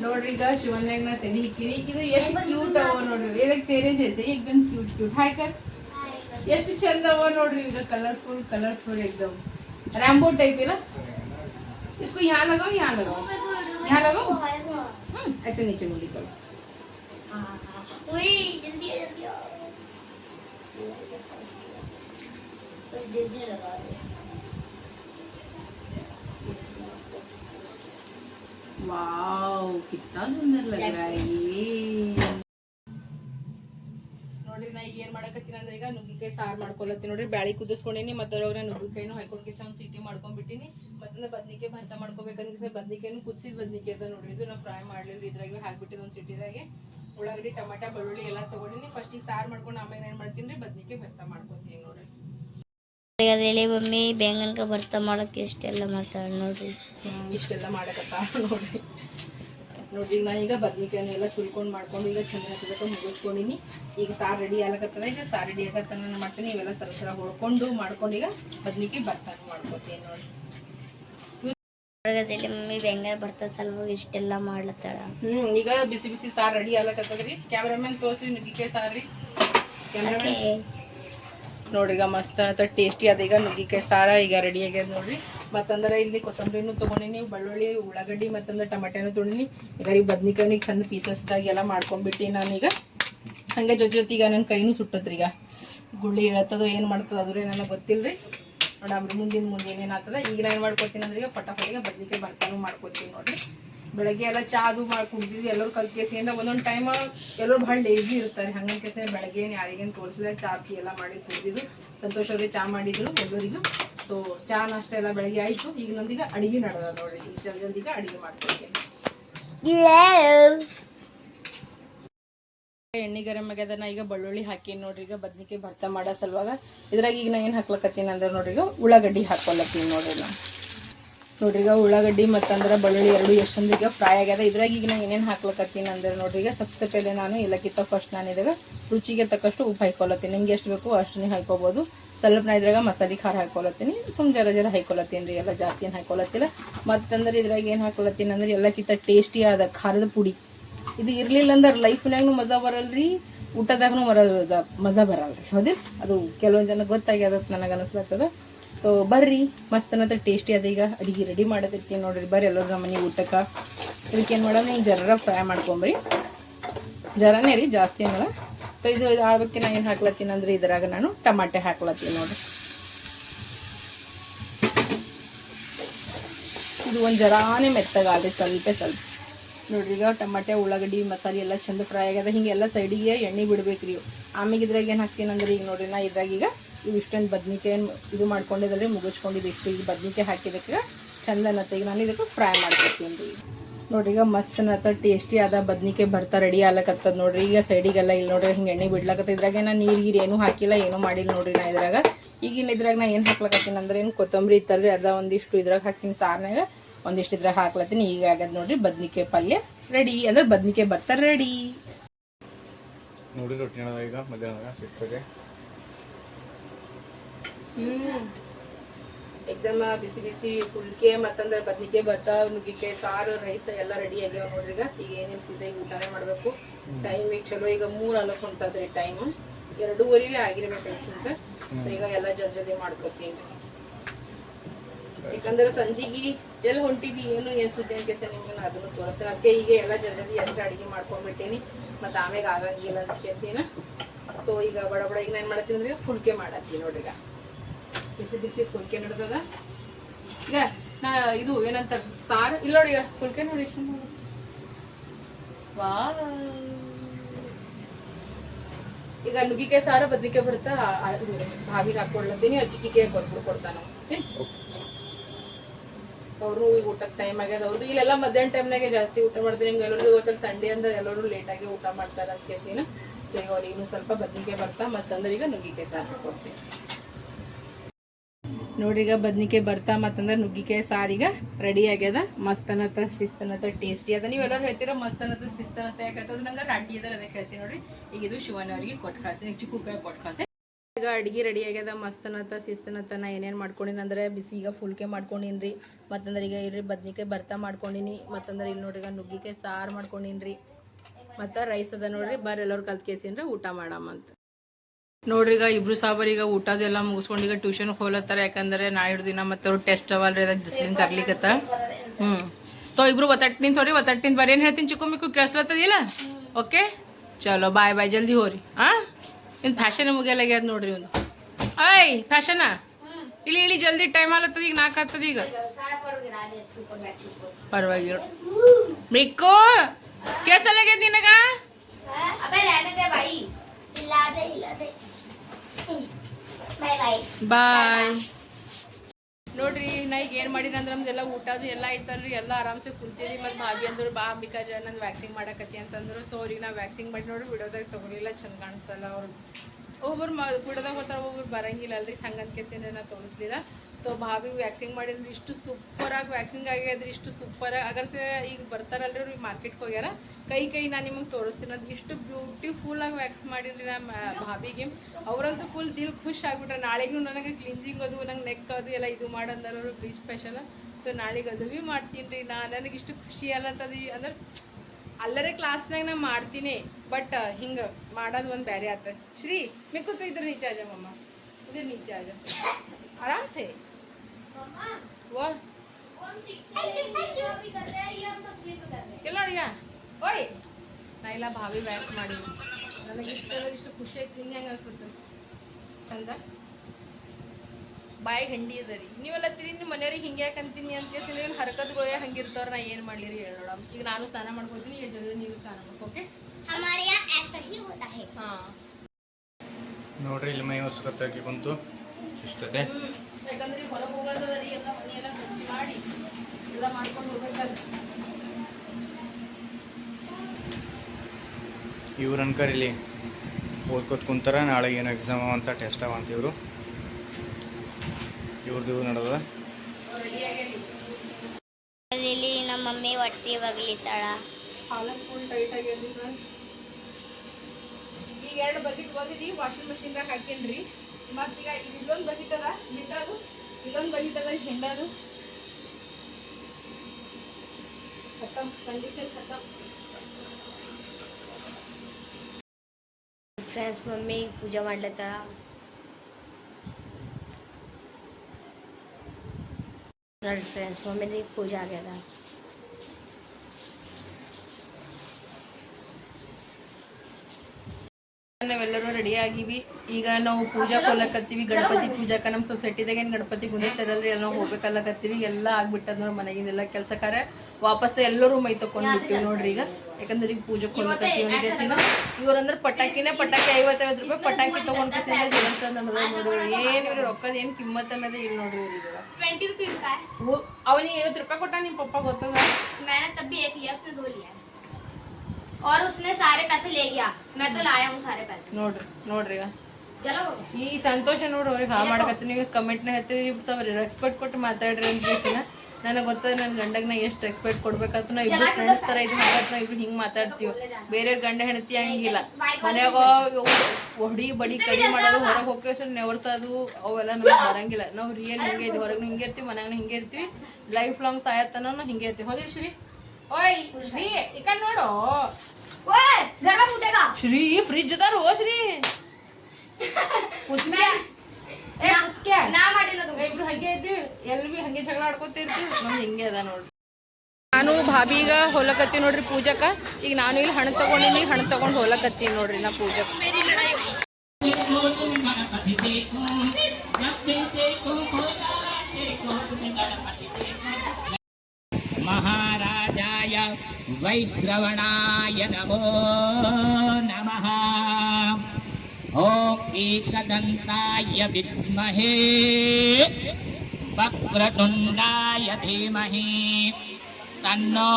ನೋಡ್ರಿ ಈಗ ಶಿವನ್ಯಾಗ ನಾ ತಲೆ ಹಿಕ್ಕಿನಿ ಇದು ಎಷ್ಟು ಕ್ಯೂಟ್ ಅವ ನೋಡ್ರಿ ಏನಕ್ಕೆ ತೇರೆ ಜೈಸೆ ಏಕ್ದಮ್ ಕ್ಯೂಟ್ ಕ್ಯೂಟ್ ಹಾಯ್ ಕರ್ ಎಷ್ಟು ಚಂದ ಅವ ನೋಡ್ರಿ ಈಗ ಕಲರ್ಫುಲ್ कलरफुल एकदम रैम्बो टाइप है ना इसको यहाँ लगाओ यहाँ लगाओ यहाँ लगाओ हम्म, ऐसे नीचे मुड़ी करो वही जल्दी वाव कितना सुंदर लग रहा है ನಾ ಈಗ ಏನು ಮಾಡಕತ್ತೀನಿ ಅಂದ್ರೆ ಈಗ ನುಗ್ಗಿಕಾಯಿ ಸಾರು ಮಾಡ್ಕೊಳತ್ತೀನಿ. ನೋಡ್ರಿ, ಬ್ಯಾಳಿ ಕುದಿಸ್ಕೊಂಡೀನಿ, ಮತ್ತೆ ಅದ್ರೊಳಗೆ ನಾನು ನುಗ್ಗಿಕಾಯಿನೂ ಹಾಕೊಂಡು ಒಂದು ಸಿಟಿ ಮಾಡ್ಕೊಂಡ್ಬಿಟ್ಟಿನಿ ಮತ್ತೆ ಬದ್ನಿಕಾಯಿ ಭರ್ತಾ ಮಾಡ್ಕೋಬೇಕಂದ್ರೆ ಸರ್ ಬದ್ನಿಕಾಯಿನೂ ಕುದಿಸಿದ ಬದ್ನಿಕಾಯಿ ಅದ ನೋಡ್ರಿ. ಇದು ನಾವು ಫ್ರೈ ಮಾಡಲಿಲ್ಲ ಇದ್ರಾಗೆ ಹಾಕ್ಬಿಟ್ಟಿದ್ದು ಒಂದು ಸಿಟಿದಾಗೆ. ಉಳ್ಳಾಗಡ್ಡಿ, ಟಮಾಟ, ಬೆಳ್ಳುಳ್ಳಿ ಎಲ್ಲ ಫಸ್ಟ್ ಫಸ್ಟಿಗೆ ಸಾರು ಮಾಡ್ಕೊಂಡು ಆಮೇಲೆ ಏನು ಮಾಡ್ತೀನಿ ರೀ ಬದ್ನಿಕಾಯಿ ಭರ್ತ ಮಾಡ್ಕೊತೀನಿ ನೋಡ್ರಿ. ಅದೇಲಿ ಮಮ್ಮಿ ಬೇಂಗನ್ಕ ಬರ್ತಾ ಮಾಡಕ್ಕೆ ಎಷ್ಟೆಲ್ಲ ಮಾಡ್ತಾಳೆ ನೋಡ್ರಿ. ಇಷ್ಟೆಲ್ಲ ಮಾಡಕತ್ತ ನೋಡ್ರಿ. ನೋಡ್ರಿ ಈಗ ನಾನೀಗ ಬದ್ನಿಕಾಯನ್ನೆಲ್ಲ ಸುಲ್ಕೊಂಡು ಮಾಡ್ಕೊಂಡು ಈಗ ಚಂದ ಮುಗಿಸ್ಕೊಂಡಿನಿ. ಈಗ ಸಾರು ರೆಡಿ ಆಗ್ಲಕತ್ತದ ಈಗ ಸಾರು ರೆಡಿ ಆಗತ್ತ ನಾನು ಮಾಡ್ತೀನಿ. ಇವೆಲ್ಲ ಸರ ಸರ ಹೊಡ್ಕೊಂಡು ಮಾಡ್ಕೊಂಡು ಈಗ ಬದ್ನಿಕಾಯಿ ಬರ್ತಾನ ಮಾಡ್ಕೊತೀನಿ ನೋಡಿ ಹೊರಗದಲ್ಲಿ ಮಮ್ಮಿ ಬೆಂಗಾರ ಬರ್ತಾ ಸಲುವಾಗಿ ಇಷ್ಟೆಲ್ಲ ಮಾಡ್ಲತ್ತಾಳ. ಹ್ಮ್ ಈಗ ಬಿಸಿ ಬಿಸಿ ಸಾರು ರೆಡಿ ಆಗ್ಲಕತ್ತದ್ರಿ. ಕ್ಯಾಮ್ರಾಮನ್ ತೋರಿಸ್ರಿ ನುಗ್ಗಿಕಾಯಿ ಸಾರ್ರಿ ಕ್ಯಾಮ್ರಾಮನ್ ನೋಡ್ರಿ, ಈಗ ಮಸ್ತ್ ಅನ್ನತ್ತ ಟೇಸ್ಟಿ ಅದ ಈಗ ನುಗ್ಗಿಕಾಯಿ ಸಾರ ಈಗ ರೆಡಿ ಆಗ್ಯದ ನೋಡ್ರಿ. ಮತ್ತಂದ್ರೆ ಇಲ್ಲಿ ಕೊತ್ತಂಬರಿನೂ ತೊಗೊಂಡಿನಿ ಬೆಳ್ಳುಳ್ಳಿ, ಉಳ್ಳಾಗಡ್ಡಿ ಮತ್ತಂದ್ರೆ ಟಮಾಟೆನೂ ತೊಗೊಂಡಿನಿ. ಈಗ ಈ ಬದ್ನಿಕಾಯಿ ಚಂದ ಪೀಸಸ್ದಾಗ ಎಲ್ಲ ಮಾಡ್ಕೊಂಡ್ಬಿಟ್ಟು ನಾನೀಗ ಹಂಗೆ ಜೊತೆ ಜೊತೆ ಈಗ ನನ್ನ ಕೈನೂ ಸುಟ್ಟತ್ರಿ ಈಗ. ಗುಳ್ಳಿ ಇಳತ್ತದೋ ಏನು ಮಾಡ್ತದ ಅದ್ರ ನನಗೆ ನೋಡಿ ನೋಡಮ್ರಿ ಮುಂದಿನ ಮುಂದೆ ಏನೇನು ಆಗ್ತದ. ಈಗ ನಾನು ಏನು ಮಾಡ್ಕೊತೀನಿ ಅಂದ್ರೆ ಈಗ ಫಟಾಫಟಿಗೆ ಬದ್ನಿಕಾಯಿ ಬರ್ತಾನು ಮಾಡ್ಕೊತೀನಿ ನೋಡ್ರಿ. ಬೆಳಗ್ಗೆ ಎಲ್ಲ ಚಾ ಅದು ಮಾಡಿ ಕುಡ್ದಿದ್ವಿ, ಎಲ್ಲರೂ ಕಲ್ಕೇಸಿ ಅಂದ್ರೆ ಒಂದೊಂದು ಟೈಮ್ ಎಲ್ಲರೂ ಭಾಳ ಲೇಜಿ ಇರ್ತಾರೆ. ಹಂಗಂತ ಕೆಸ ಬೆಳಗ್ಗೆ ಯಾರಿಗೇನು ತೋರಿಸಿಲ್ಲ, ಚಾ ಕಿ ಎಲ್ಲ ಮಾಡಿ ಕುಡ್ದಿದ್ದು. ಸಂತೋಷ್ ಅವ್ರಿಗೆ ಚಾ ಮಾಡಿದ್ರು ಎಲ್ಲರಿಗೂ ಸೊ ಚಾ, ನಾಷ್ಟ ಎಲ್ಲ ಬೆಳಗ್ಗೆ ಆಯಿತು. ಈಗ ನಂದೀಗ ಅಡಿಗೆ ನಡೆದ ನೋಡಿ. ಈಗ ಜಲ್ದಿ ಜಲ್ದಿಗ ಅಡಿಗೆ ಎಣ್ಣೆ ಗರಂ ಆಗ್ಯದ ಈಗ ಬೆಳ್ಳುಳ್ಳಿ ಹಾಕಿ ನೋಡ್ರಿ. ಈಗ ಬದ್ನಿಕಾಯಿ ಭರ್ತ ಮಾಡೋ ಸಲುವಾಗ ಇದ್ರಾಗ ಈಗ ನಾ ಏನು ಹಾಕ್ಲಕತ್ತೀನಿ ಅಂದ್ರೆ ನೋಡ್ರಿ, ಈಗ ಉಳ್ಳಾಗಡ್ಡಿ ಹಾಕೊಳತ್ತೀನಿ ನೋಡ್ರಿ ನಾ. ನೋಡ್ರಿ, ಈಗ ಉಳ್ಳಾಗಡ್ಡಿ ಮತ್ತಂದ್ರೆ ಎರಡು ಎಷ್ಟೊಂದು ಈಗ ಫ್ರೈ ಆಗ್ಯದ. ಇದ್ರಾಗ ಈಗ ನಾನು ಏನೇನು ಹಾಕ್ಲಕತ್ತೀನಿ ಅಂದ್ರೆ ನೋಡ್ರಿ, ಈಗ ಸಬ್ಸೆ ಪೆಲೆ ನಾನು ಇಲ್ಲಕ್ಕಿಂತ ಫಸ್ಟ್ ನಾನು ಇದಾಗ ರುಚಿಗೆ ತಕ್ಕಷ್ಟು ಉಪ್ಪು ಹಾಕೊಳತ್ತೀನಿ ನಿಮ್ಗೆ ಎಷ್ಟು ಬೇಕು ಅಷ್ಟು ನೀವು ಹಾಕೋಬೋದು ಸ್ವಲ್ಪ ನಾ ಇದ್ರಾಗ ಮಸಾಲೆ ಖಾರ ಹಾಕೊಳತ್ತೀನಿ ಸುಮ್ ಜರ ಜರ ಹಾಕೊಳತ್ತೀನಿ ರೀ, ಎಲ್ಲ ಜಾಸ್ತಿ ಏನು ಹಾಕೊಳತ್ತಿಲ್ಲ ಮತ್ತಂದ್ರೆ ಇದ್ರಾಗ ಏನು ಹಾಕೊಳತ್ತೀನಿ ಅಂದ್ರೆ ಎಲ್ಲಕ್ಕಿಂತ ಟೇಸ್ಟಿ ಆದ ಖಾರದ ಪುಡಿ. ಇದು ಇರಲಿಲ್ಲ ಅಂದ್ರೆ ಲೈಫ್ನಾಗೂ ಮಜಾ ಬರಲ್ರಿ ಊಟದಾಗೂ ಮರ ಮಜಾ ಬರಲ್ರಿ. ಹೌದಿಲ್ಲ ಅದು ಕೆಲವೊಂದು ಜನ ಗೊತ್ತಾಗ್ಯದ ನನಗೆ ಅನಿಸ್ಲತ್ತದ. ಸೊ ಬರ್ರಿ. ಮಸ್ತ್ ಅನ್ನೋದ್ರ ಟೇಸ್ಟಿ ಅದ ಈಗ ಅಡಿಗೆ ರೆಡಿ ಮಾಡೋದಿರ್ತೀನಿ ನೋಡ್ರಿ. ಬರ್ರಿ ಎಲ್ಲರೂ ನಮ್ಮ ಊಟಕ್ಕೆ. ಇದಕ್ಕೆ ಏನು ಮಾಡೋಣ ಈಗ ಜರ ಫ್ರೈ ಮಾಡ್ಕೊಂಬ್ರಿ. ಜರನೇ ರೀ ಜಾಸ್ತಿ ಏನಲ್ಲ ಸೊ ಇದು ನಾನು ಏನು ಹಾಕ್ಲತ್ತೀನಿ ಅಂದರೆ ಇದ್ರಾಗ ನಾನು ಟಮಾಟೆ ಹಾಕ್ಲತ್ತೀನಿ ನೋಡ್ರಿ. ಇದು ಒಂದು ಜರಾನೇ ಮೆತ್ತಗಾದ್ರೆ ಸ್ವಲ್ಪ ಸ್ವಲ್ಪ. ನೋಡ್ರಿ ಈಗ ಟಮಾಟೆ, ಉಳ್ಳಾಗಡ್ಡಿ, ಮಸಾಲೆ ಎಲ್ಲ ಚಂದ ಫ್ರೈ ಆಗ್ಯದ. ಹಿಂಗೆಲ್ಲ ಸೈಡಿಗೆ ಎಣ್ಣೆ ಬಿಡ್ಬೇಕು ರೀ ಆಮೇಲೆ ಇದ್ರಾಗ ಏನು ಹಾಕ್ತೀನಿ ಅಂದ್ರೆ ಈಗ ನೋಡ್ರಿ ನಾ ಇದ್ರಾಗ ಈಗ ಇವು ಇಷ್ಟೊಂದು ಬದ್ನಿಕಾಯಿ ಇದು ಮಾಡ್ಕೊಂಡಿದ್ರೆ ಮುಗಿಸ್ಕೊಂಡಿದ್ದು ಈಗ ಬದ್ನಿಕಾಯಿ ಹಾಕಿದಕ್ಕೆ ಚಂದ ಅನ್ನತ್ತೆ ಈಗ ನಾನು ಇದಕ್ಕೆ ಫ್ರೈ ಮಾಡ್ಕೊತೀನಿ ರೀ ನೋಡ್ರಿ, ಈಗ ಮಸ್ತ್ ನತ್ತ ಟೇಸ್ಟಿ ಆದ ಬದ್ನಿಕಾಯಿ ಬರ್ತಾ ರೆಡಿ ಆಗ್ಲಕತ್ತದ ನೋಡ್ರಿ. ಈಗ ಸೈಡಿಗೆಲ್ಲ ಇಲ್ಲಿ ನೋಡ್ರಿ, ಹಿಂಗೆ ಎಣ್ಣೆ ಬಿಡ್ಲಕತ್ತ ಇದ್ರಾಗ ನಾ ನೀರು ಗೀರು ಏನೂ ಹಾಕಿಲ್ಲ, ಏನೂ ಮಾಡಿಲ್ಲ ನೋಡ್ರಿ ನಾ ಇದ್ರಾಗ. ಈಗಿನ ಇದ್ರಾಗ ನಾ ಏನು ಹಾಕ್ಲಕತ್ತೀನಿ ಅಂದ್ರೆ ಏನು ಕೊತ್ತಂಬರಿ ಇತ್ತಲ್ರಿ, ಅರ್ಧ ಒಂದಿಷ್ಟು ಇದ್ರಾಗ ಹಾಕ್ತೀನಿ ಸಾರ್ನಾಗ ಒಂದಿಷ್ಟು ಇದ್ರಾಗ ಹಾಕ್ಲತ್ತೀನಿ, ಈಗ ಆಗದ್ ನೋಡ್ರಿ ಬದ್ನಿಕಾಯಿ ಪಲ್ಯ ರೆಡಿ ಅಂದ್ರೆ ಬದ್ನಿಕಾಯಿ ಬರ್ತಾರೆ ರೆಡಿ ನೋಡಿ ರೊಟ್ಟಿ ಈಗ ಮಧ್ಯಾಹ್ನ ಸಿಕ್ತದೆ. ಹ್ಮ್. ಎಕ್ದಮ್ ಬಿಸಿ ಬಿಸಿ ಪುಲ್ಕೆ ಮತ್ತಂದ್ರೆ ಬದ್ನಿಕಾಯಿ ಭತ್ತ ನುಗ್ಗಿಕಾಯಿ ಸಾರು ರೈಸ್ ಎಲ್ಲ ರೆಡಿ ಆಗ್ಯಾವ ನೋಡ್ರಿ ಈಗ. ಈಗ ಏನೇನು ಸಿದ್ಧ ಈಗ ಊಟನೇ ಮಾಡ್ಬೇಕು. ಟೈಮ್ ಈಗ ಚಲೋ ಈಗ ಮೂರ್ ಅಲಕ್ ಹೊಂಟದ್ರಿ ಟೈಮ್ ಎರಡೂವರೆಗೆ ಆಗಿರ್ಬೇಕಂತ. ಈಗ ಎಲ್ಲ ಜಲ್ ಜಲ್ದಿ ಮಾಡ್ಕೊತೀನಿ ಯಾಕಂದ್ರೆ ಸಂಜೆಗೆ ಎಲ್ಲ ಹೊಂಟಿವಿ ಏನು ಏನು ಸುದ್ದಿ ಅಂತ ಕೇಸ ನಿಮ್ಗೆ ನಾ ಅದನ್ನು ತೋರಿಸ್ತೇನೆ. ಅದಕ್ಕೆ ಈಗ ಎಲ್ಲ ಜಲ್ದಿ ಎಷ್ಟು ಅಡಿಗೆ ಮಾಡ್ಕೊಂಡ್ಬಿಟ್ಟೀನಿ ಮತ್ತೆ ಆಮೇಲೆ ಆಗಂಗಿಲ್ಲ ಅಂತ ಕೇಸಿನ ಈಗ ಬಡ ಬಡ ಈಗ ನಾನು ಏನು ಮಾಡ್ತೀನಿ ಅಂದ್ರೆ ಫುಲ್ಕೆ ಮಾಡತ್ತೀನಿ ನೋಡ್ರಿ ಈಗ. ಬಿಸಿ ಬಿಸಿ ಫುಲ್ಕೆ ನಡ್ದದ? ಈಗ ನಾ ಇದು ಏನಂತ ಸಾರು? ಇಲ್ಲ ನೋಡಿ ಈಗ ಫುಲ್ಕೆ ನೋಡಿ ಎಷ್ಟು ವಾ. ಈಗ ನುಗ್ಗಿಕಾಯಿ ಸಾರು ಬದ್ನಿಕಾಯಿ ಬರ್ತಾ ಬಾವಿಗೆ ಹಾಕೊಳ್ಳತ್ತೀನಿ ಹಾಕೊಳ್ತೀನಿ ಬರ್ಬಿಟ್ಟು ಕೊಡ್ತಾ ಕೊಡ್ತಾನ ಅವ್ರು ಈಗ ಊಟಕ್ಕೆ ಟೈಮ್ ಆಗ್ಯದ ಅವ್ರದ್ದು ಇಲ್ಲೆಲ್ಲ ಮಧ್ಯಾಹ್ನ ಟೈಮ್ನಾಗೆ ಜಾಸ್ತಿ ಊಟ ಮಾಡ್ತೀನಿ. ನಿಮ್ಗೆ ಎಲ್ಲರಿಗೂ ಗೊತ್ತಲ್ಲ ಸಂಡೇ ಅಂದ್ರೆ ಎಲ್ಲರೂ ಲೇಟಾಗಿ ಊಟ ಮಾಡ್ತಾರೆ ಅದಕ್ಕೆ ಸೀನ. ಈಗ ಅವ್ರಿಗೆ ಸ್ವಲ್ಪ ಬದ್ನಿಕಾಯಿ ಬರ್ತಾ ಮತ್ತಂದ್ರೆ ಈಗ ನುಗ್ಗಿಕಾಯಿ ಸಾರು ಹಾಕೊಡ್ತೀನಿ. ನೋಡ್ರಿ, ಈಗ ಬದ್ನಿಕಾಯಿ ಬರ್ತಾ ಮತ್ತಂದ್ರೆ ನುಗ್ಗಿಕಾಯಿ ಸಾರಿಗ ರೆಡಿ ಆಗ್ಯದ. ಮಸ್ತ್ ಅನ್ನತ್ತ ಶಿಸ್ತ್ ಅನ್ನತ್ತ ಟೇಸ್ಟಿ ಅದ ನೀವೆಲ್ಲರೂ ಹೇಳ್ತೀರ ಮಸ್ತ್ ಅನ್ನತ್ತ ಯಾಕಂತಂದ್ರೆ ನಂಗೆ ರಾಟಿ ಅದ, ಅದಕ್ಕೆ ಹೇಳ್ತೀನಿ ನೋಡ್ರಿ. ಈಗ ಇದು ಶಿವನವರಿಗೆ ಅವ್ರಿಗೆ ಕೊಟ್ಟು ಕಳಿಸ್ತೀನಿ. ಚಿಕ್ಕ ಕೈ ಕೊಟ್ಟು ಕಳಿಸ್ತೀನಿ. ಈಗ ಅಡ್ಗೆ ರೆಡಿ ಆಗ್ಯದ ಮಸ್ತ್ ಅನ್ನತ್ತ ಶಿಸ್ತ್ ಅನ್ನತ್ತ ನಾ ಏನೇನು ಮಾಡ್ಕೊಂಡಿನಿ ಅಂದ್ರೆ ಬಿಸಿ ಈಗ ಫುಲ್ಕೆ ಮಾಡ್ಕೊಂಡಿನಿ ರೀ ಮತ್ತಂದ್ರೆ ಈಗ ಇಲ್ರಿ ಬದ್ನಿಕಾಯಿ ಬರ್ತಾ ಮಾಡ್ಕೊಂಡಿನಿ. ಮತ್ತಂದ್ರೆ ಇಲ್ಲಿ ನೋಡ್ರಿ, ಈಗ ನುಗ್ಗಿಕಾಯಿ ಸಾರು ಮಾಡ್ಕೊಂಡಿನಿ ರೀ ಮತ್ತು ರೈಸ್ ಅದ ನೋಡ್ರಿ ಬರ್ರಿ ಎಲ್ಲರೂ ಕಲ್ತ್ ಕೇಸಿನ್ರಿ ಊಟ ಮಾಡಮ್ಮಂತ ನೋಡ್ರಿ, ಈಗ ಇಬ್ರು ಈಗ ಊಟದೆಲ್ಲ ಮುಗಿಸ್ಕೊಂಡು ಈಗ ಟ್ಯೂಷನ್ಗೆ ಹೋಲತ್ತಾರ. ಯಾಕಂದ್ರೆ ನಾಳೆ ದಿನ ಮತ್ತೆ ಅವ್ರು ಟೆಸ್ಟ್ ಅವಲ್ರಿ, ಅದಕ್ಕೆ ಡಿಸ್ಲಿನ್ ಕರ್ಲಿಕ್ಕತ್ತ ಹ್ಞೂ ತೋ, ಇಬ್ರು ಒತ್ತಟ್ಟಿನ ಸಾರಿ ಒತ್ತಟ್ಟಿನ ಬರೀ ಏನು ಹೇಳ್ತೀನಿ ಚಿಕ್ಕು ಮಿಕ್ಕು ಕೇಳಿಸ್ಲತ್ತದಿಲ್ಲ ಓಕೆ ಚಲೋ ಬಾಯ್ ಬಾಯ್ ಜಲ್ದಿ ಹೋರಿ. ಹಾಂ ಇನ್ನು ಫ್ಯಾಷನ್ ಮುಗಿಯಲಾಗ್ಯದ ನೋಡ್ರಿ ಒಂದು ಅಯ್ ಫ್ಯಾಷನ ಇಲ್ಲಿ ಇಲ್ಲಿ ಜಲ್ದಿ ಟೈಮ್ ಆಗ್ಲತ್ತದ ಈಗ ನಾಲ್ಕು ಆಗ್ತದ ಈಗ. ಪರವಾಗಿಲ್ಲ. ಮಿಕ್ಕು, ಕೇಳಿಸಲಾಗ್ಯದ ನಿನಗ? ಇಲ್ಲ, ಅದೇ ಇಲ್ಲ, ಅದೇ. ಬಾಯ್ ನೋಡ್ರಿ ನಾ ಈಗ ಏನು ಮಾಡಿರಿ ಅಂದ್ರೆ ನಮ್ದೆಲ್ಲ ಊಟ ಅದು ಎಲ್ಲ ಐತಲ್ರಿ ಎಲ್ಲ ಆರಾಮ್ಸೆ ಕುಂತೀವಿ ಮತ್ತು ಭಾಬಿ ಅಂದ್ರು ಬಾ ಅಂಬಿಕಾ ಜನ ನಂದು ವ್ಯಾಕ್ಸಿಂಗ್ ಮಾಡಕತ್ತಿ ಅಂತಂದ್ರು. ಸೊ ಅವ್ರಿಗೆ ನಾವು ವ್ಯಾಕ್ಸಿಂಗ್ ಮಾಡಿ ನೋಡ್ರಿ ವಿಡಿಯೋದಾಗ ತೊಗೊಳಿಲ್ಲ ಚಂದ ಕಾಣಿಸಲ್ಲ ಅವ್ರು. ಒಬ್ಬರು ಮ ಬಿಡೋದಾಗ ಬರ್ತಾರೆ ಒಬ್ಬರು ಬರಂಗಿಲ್ಲ ಅಲ್ರಿ. ಸಂಗಂತ ಕೇಸಿನ ನಾ ತೋರಿಸ್ಲಿಲ್ಲ. ಸೊ ಭಾವಿ ವ್ಯಾಕ್ಸಿಂಗ್ ಮಾಡಿದ್ರೆ, ಇಷ್ಟು ಸೂಪರಾಗಿ ವ್ಯಾಕ್ಸಿಂಗ್ ಆಗ್ಯದ್ರಿ, ಇಷ್ಟು ಸೂಪರ್ ಅಗರ್ಸೆ ಈಗ ಬರ್ತಾರಲ್ರಿ ಅವ್ರಿಗೆ ಮಾರ್ಕೆಟ್ಗೆ ಹೋಗ್ಯಾರ. ಕೈ ಕೈ ನಾನು ನಿಮಗೆ ತೋರಿಸ್ತೀನಿ ಅದು ಇಷ್ಟು ಬ್ಯೂಟಿಫುಲ್ ಆಗಿ ವ್ಯಾಕ್ಸ್ ಮಾಡಿದ್ರಿ ನಮ್ಮ ಭಾವಿಗೆ ಅವರಂತೂ ಫುಲ್ ದಿಲ್ ಖುಷ್ ಆಗ್ಬಿಟ್ರೆ. ನಾಳೆಗೂ ನನಗೆ ಕ್ಲಿನ್ಜಿಂಗ್ ಅದು, ನಂಗೆ ನೆಕ್ ಅದು ಎಲ್ಲ ಇದು ಮಾಡಲ್ಲರೂ ಬ್ಲೀಚ್ ಸ್ಪೆಷಲ್ ಸೊ ನಾಳೆಗೆ ಅದು ಭೀ ಮಾಡ್ತೀನಿ ರೀ ನಾ ನನಗೆ ಇಷ್ಟು ಖುಷಿ ಅಲ್ಲಂತದ ಅಂದ್ರೆ ಅಲ್ಲರೇ ಕ್ಲಾಸ್ನಾಗ ನಾ ಮಾಡ್ತೀನಿ ಬಟ್ ಹಿಂಗೆ ಮಾಡೋದು ಒಂದು ಬೇರೆ ಆತ ಶ್ರೀ, ಮೇ ಕೂತು ಇದ್ರ ನೀಚೆ ಆಜ ಮಮ್ಮ ಇದ್ರ ನೀಚೆ ಆಜ ಆರಾಮ್ ಕೆಲೋಡಿಗ ಓಯ್. ನಾ ಇಲ್ಲ ಭಾವಿ ಬ್ಯಾಟ್ಸ್ ಮಾಡಿ ನನಗೆ ಇಷ್ಟು ಇಷ್ಟು ಖುಷಿ ಆಯ್ತು ನಿಂಗೆ ಹೆಂಗೆ ಅನ್ಸುತ್ತೆ? ಚಂದ? ಬಾಯಿ ಹೆಂಡಿ ಅದ ರೀ. ನೀವೆಲ್ಲ ತಿರಿ ನಿಮ್ಮ ಮನೆಯವ್ರಿಗೆ ಹಿಂಗೆ ಯಾಕೆ ಅಂತೀನಿ ಅಂತ ಕೇಸಿನ ಹರಕತ್ಗಳು ಹಂಗಿರ್ತಾವ್ರ ನಾ ಏನು ಮಾಡಲಿರಿ ಹೇಳೋಣ ಈಗ ನಾನು ಸ್ನಾನ ಮಾಡ್ಕೋತೀನಿ ಈ ಜೊತೆ ನೀವು ಸ್ನಾನ ಓಕೆ? ಹಾಂ ನೋಡ್ರಿ ಇಲ್ಲಿ ಮೈ ಹೊಸ್ಕತ್ತಾಗಿ ಬಂತು ಇಷ್ಟದೆ. ಯಾಕಂದ್ರೆ ಹೊರಗೆ ಹೋಗೋದದ ರೀ ಎಲ್ಲ ಮನೆ ಎಲ್ಲ ಸ್ವಚ್ಛ ಮಾಡಿ ಎಲ್ಲ ಮಾಡ್ಕೊಂಡು ಹೋಗ್ಬೇಕಲ್ಲ ಇವ್ರು ಅನ್ಕರಿಲಿ ಇಲ್ಲಿ ಓದ್ಕೋತ ಕುಂತಾರ ನಾಳೆ ಏನು ಎಕ್ಸಾಮ್ ಅಂತ ಟೆಸ್ಟ್ ಅವ ಅಂತ ಇವರು. ಇವ್ರದ್ದು ಇವ್ರು ನಡೆದ ಇಲ್ಲಿ ನಮ್ಮ ಮಮ್ಮಿ ಹೊಟ್ಟೆ ಬಗ್ಲಿತ್ತಾಳ ಹಾಲಕ್ಕೆ ಫುಲ್ ಟೈಟ್ ಆಗ್ಯದ ಫ್ರೆಂಡ್ಸ್ ಈಗ ಎರಡು ಬಕೆಟ್ ಒಗದಿ ವಾಷಿಂಗ್ ಮಷಿನ್ದಾಗ ಹಾಕೇನ್ರಿ ಮತ್ತೀಗ ಇಲ್ಲೊಂದು ಬಕೆಟ್ ಅದ ಹಿಂಡದು ಇಲ್ಲೊಂದು ಬಕೆಟ್ ಅದ ಹಿಂಡದು. ಖತಮ್ ಕಂಡೀಷನ್ ಖತಮ್ ಫ್ರೆಂಡ್ಸ್ ಮಮ್ಮಿ, ಪೂಜೆ ಮಾಡ್ಲತ್ತಾಳ ನೋಡಿ ಫ್ರೆಂಡ್ಸ್ ಮಮ್ಮಿಗೆ ಪೂಜೆ ಆಗ್ಯದ. ನಾವೆಲ್ಲರೂ ರೆಡಿ ಆಗಿವಿ ಈಗ ನಾವು ಪೂಜಾ ಕೊಲ್ಲಕತ್ತೀವಿ ಗಣಪತಿ ಪೂಜಾಕ ನಮ್ಮ ಸೊಸೈಟಿದಾಗ ಏನು ಗಣಪತಿ ಗುಂದೇಶ್ವರಲ್ಲಿ ಎಲ್ಲ ನಾವು ಹೋಗ್ಬೇಕಲ್ಲಕತ್ತೀವಿ. ಎಲ್ಲ ಆಗ್ಬಿಟ್ಟದ ನೋಡಿ ಮನೆಗಿಂದೆಲ್ಲ ಕೆಲಸಕಾರ ವಾಪಸ್ ಎಲ್ಲರೂ ಮೈ ತಕೊಂಡ್ಬಿಡ್ತೀವಿ ನೋಡ್ರಿ ಈಗ. ಯಾಕಂದ್ರೆ ಈಗ ಪೂಜಾ ಕೊಲ್ಲಕತ್ತೀವಿ ಅಂತ ಇವ್ರಂದ್ರೆ ಪಟಾಕಿನೇ ಪಟಾಕಿ ಐವತ್ತೈವತ್ತು ರೂಪಾಯಿ ಪಟಾಕಿ ತೊಗೊಂಡು ನೋಡ್ರಿ ಏನು ಇವ್ರು ರೊಕ್ಕದ ಏನು ಕಿಮ್ಮತ್ ಅನ್ನೋದು ಇಲ್ಲ ನೋಡ್ರಿ ಇವ್ರಿಗೆ ಅವನಿಗೆ ಐವತ್ತು ರೂಪಾಯಿ ಕೊಟ್ಟ ನಿಮ್ಮ ಪಪ್ಪ ಗೊತ್ತದ? और उसने सारे पैसे ले गया मैं तो लाया हूँ सारे पैसे ನೋಡ್ರಿ ನೋಡ್ರಿ ಈಗ चलो ಈ ಸಂತೋಷ ನೋಡ್ರಿ ಅವ್ರಿಗೆ ಹಾಳು ಮಾಡಕತ್ತೀನಿ ನೀವು ಕಮೆಂಟ್ನ ಹೇಳ್ತೀವಿ ಸ್ವಲ್ಪ ರೆಸ್ಪೆಕ್ಟ್ ಕೊಟ್ಟು ಮಾತಾಡ್ರಿ ಅಂತ ಕೇಸಿನ ನನಗೆ ಗೊತ್ತದ ನನ್ನ ಗಂಡಗೆ ನಾ ಎಷ್ಟು ರೆಸ್ಪೆಕ್ಟ್ ಕೊಡ್ಬೇಕಂತ ನಾ ಇಬ್ರು ಫ್ರೆಂಡ್ಸ್ ಥರ ಇದು ಮಾಡತ್ ನಾ ಇಬ್ರು ಹಿಂಗೆ ಮಾತಾಡ್ತೀವಿ ಬೇರೆ ಗಂಡ ಹೆಂಡತಿ ಹಂಗಿಲ್ಲ ಮನ್ಯಾಗ ಹೊಡಿ ಬಡಿ ಕಡಿ ಮಾಡೋದು ಹೊರಗೆ ಹೋಗಿ ನೆವರ್ಸೋದು ಅವೆಲ್ಲ ನಮ್ಗೆ ಬರಂಗಿಲ್ಲ ನಾವು ರಿಯಲ್ ಹಿಂಗೆ ಇದ್ವಿ ಹೊರಗೆ ಹಿಂಗೆ ಇರ್ತೀವಿ ಮನ್ಯಾಗ ಹಿಂಗೆ ಇರ್ತೀವಿ ಲೈಫ್ ಲಾಂಗ್ ಸಾಯತ್ತನ ನಾವು ಹಿಂಗೆ ಇರ್ತೀವಿ ಹೌದಿಲ್ಲ ಶ್ರೀ ಓಯ್ ಶ್ರೀ ಈ ಕಡೆ ನೋಡು ओए घर में फूटेगा ಶ್ರೀ ಫ್ರಿಜ್ ಅದಾರ ಹೋ ಶ್ರೀ ಉಸ್ಮ್ಯಾ ಏ ಉಸ್ಕ್ಯಾ ना ಮಾಡಿಲ್ಲ ಅದು ಇಬ್ರು ಹಂಗೆ ಇದ್ದೀವಿ ಎಲ್ಲಿ ಬಿ ಹಂಗೆ ಜಗಳ ಆಡ್ಕೊತಿರ್ತೀವಿ ನಮ್ದು ಹಿಂಗೆ ಅದ ನೋಡ್ರಿ ನಾನು ಭಾಬೀಗ ಹೊಲಕತ್ತಿ ನೋಡ್ರಿ ಪೂಜಕ ಈಗ ನಾನು ಇಲ್ಲಿ ಹಣ್ಣು ತಗೊಂಡಿನಿ ಹಣ್ಣು ತಗೊಂಡು ಹೊಲಕತ್ತೀನಿ ನೋಡ್ರಿ ನಾ ಪೂಜಕ್ महाराजाय वैश्रवणाय नमो नमः ॐ एकदन्ताय विद्महे वक्रतुण्डाय धीमहि तन्नो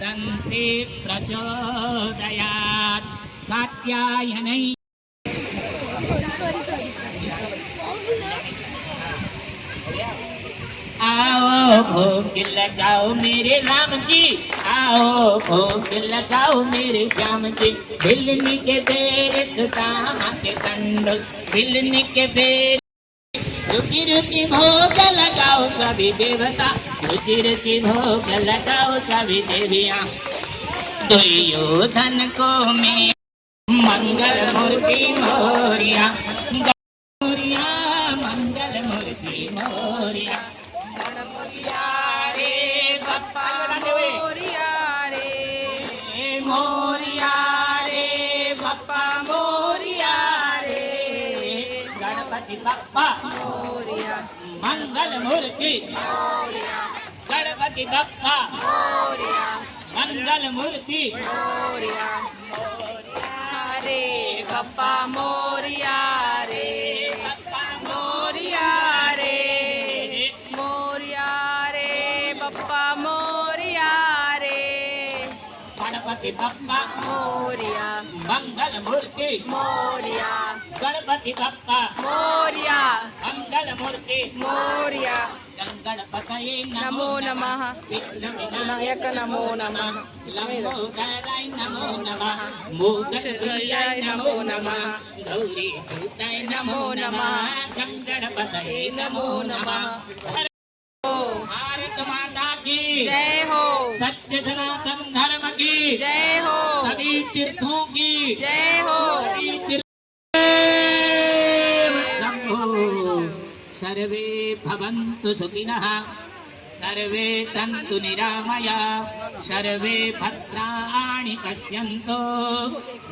दन्ति प्रचोदयात् कात्यायनै आओ भोग लगाओ मेरे राम जी आओ भोग लगाओ मेरे श्याम जी बिलनी के बेर सुदामा के दंड बिलनी के बेर रुचि रुचि भोग लगाओ सभी देवता। रुचि रुचि भोग लगाओ सभी देवियाँ। दुर्योधन को मैं मंगल मूर्ति मोरिया। మంగళమూర్తి గణపతి బప్ప మంగళమూర్తి రే బప్ప మోరియా రే మోరియా రే మోరియా రే బప్ప మోరియా రే గణపతి బప్ప మోరియా मोरिया मोरिया। मंगल मूर्ति मोरिया गणपति बप्पा। मोरिया। मंगल मूर्ति मोरिया। गणपतये नमो नमः विघ्नविनायक नमो। नमः लंबोदराय नमो नमः। नमो नमः। गौरी सूताय नमो। नमः गणपतये नमो। नमः। भारत माता की। जय हो। सत्य सनातन धर्म की। जय हो। तीर्थों की जय हो। सर्वे भवन्तु सुखिनः। सर्वे सन्तु निरामया। सर्वे भद्राणि पश्यन्तु।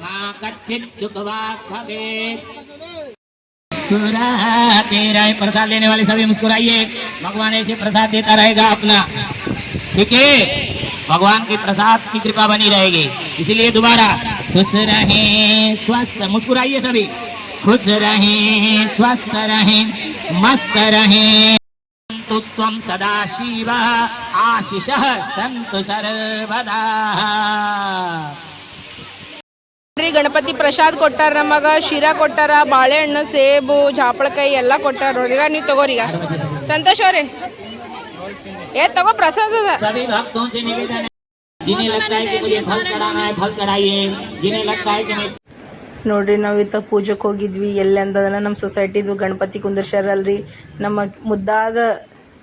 मा दुःखवाग् भवेत् मुस्कुराते रहे प्रसाद लेने वाले सभी मुस्कुराइए। भगवान ऐसे प्रसाद देता रहेगा अपना। ठीक है? भगवान की प्रसाद की कृपा बनी रहेगी। इसीलिए दोबारा खुश रहे स्वस्थ मुस्कुराइए सभी खुश रहे स्वस्थ रहे मस्त रहे संतु त्वं सदा शिव आशिष संतु सर्वदा ರೀ ಗಣಪತಿ ಪ್ರಸಾದ್ ಕೊಟ್ಟಾರ ನಮಗ ಶಿರಾ ಕೊಟ್ಟಾರ ಬಾಳೆಹಣ್ಣು ಸೇಬು ಜಾಪಳಕಾಯಿ ಎಲ್ಲ ಕೊಟ್ಟಾರ ನೋಡ್ರಿ ಈಗ ನೀವು ತಗೋರಿ ಈಗ ಸಂತೋಷ್ ಅವ್ರಿ ಏ ತಗೋ ಪ್ರಸಾದ जिन्हें लगता है कि मुझे फल चढ़ाना है फल चढ़ाइए जिन्हें लगता है कि मैं ನೋಡ್ರಿ ನಾವು ಇತ್ತ ಪೂಜೆಗೆ ಹೋಗಿದ್ವಿ ಎಲ್ಲಿ ಅಂತಂದ್ರೆ ನಮ್ಮ ಸೊಸೈಟಿದು ಗಣಪತಿ ಕುಂದರ್ಸ್ಯಾರಲ್ರಿ ನಮ್ಮ ಮುದ್ದಾದ